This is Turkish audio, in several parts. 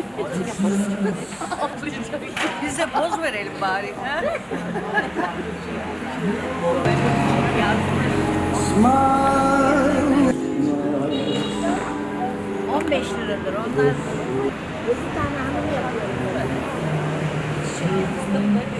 Biz de poz verelim bari. Smile. 15 liradır onlar. 2022'nin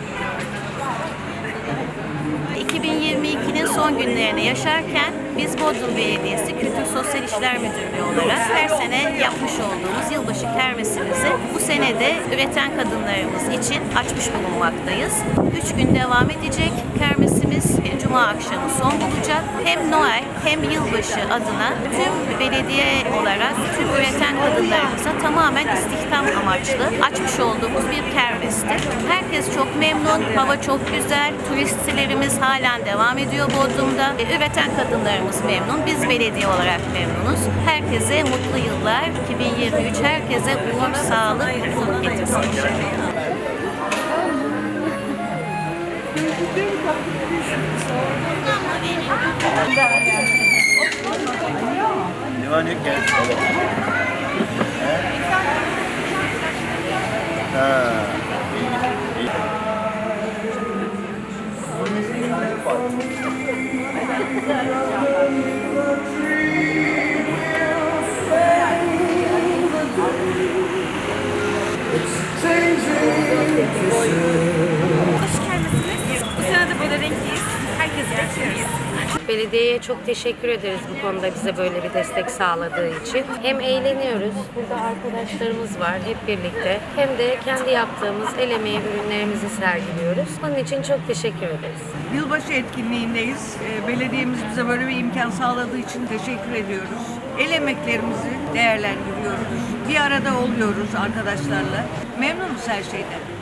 son günlerini yaşarken biz Bodrum Belediyesi Kültür Sosyal İşler Müdürlüğü olarak her sene yapmış olduğumuz yılbaşı kermesimizi bu sene de üreten kadınlarımız için açmış bulunmaktayız. Üç gün devam edecek kermesimiz Cuma akşamı son bulacak. Hem Noel hem yılbaşı adına tüm belediye olarak tüm üreten kadınlarımıza tamamen istihdam amaçlı açmış olduğumuz bir kermestir. Herkes çok memnun, hava çok güzel, turistlerimiz halen devam ediyor Bodrum'da. E, Üreten kadınlarımız memnun, biz belediye olarak memnunuz. Herkese mutlu yıllar, 2023 herkese uğur, sağlık, mutluluk getirsin. Di ba niyo kaya? It's changing. Belediyeye çok teşekkür ederiz bu konuda bize böyle bir destek sağladığı için. Hem eğleniyoruz, burada arkadaşlarımız var hep birlikte. Hem de kendi yaptığımız el emeği ürünlerimizi sergiliyoruz. Onun için çok teşekkür ederiz. Yılbaşı etkinliğindeyiz. Ee, Belediyemiz bize böyle bir imkan sağladığı için teşekkür ediyoruz. El emeklerimizi değerlendiriyoruz. Bir arada oluyoruz arkadaşlarla. Memnunuz her şeyden.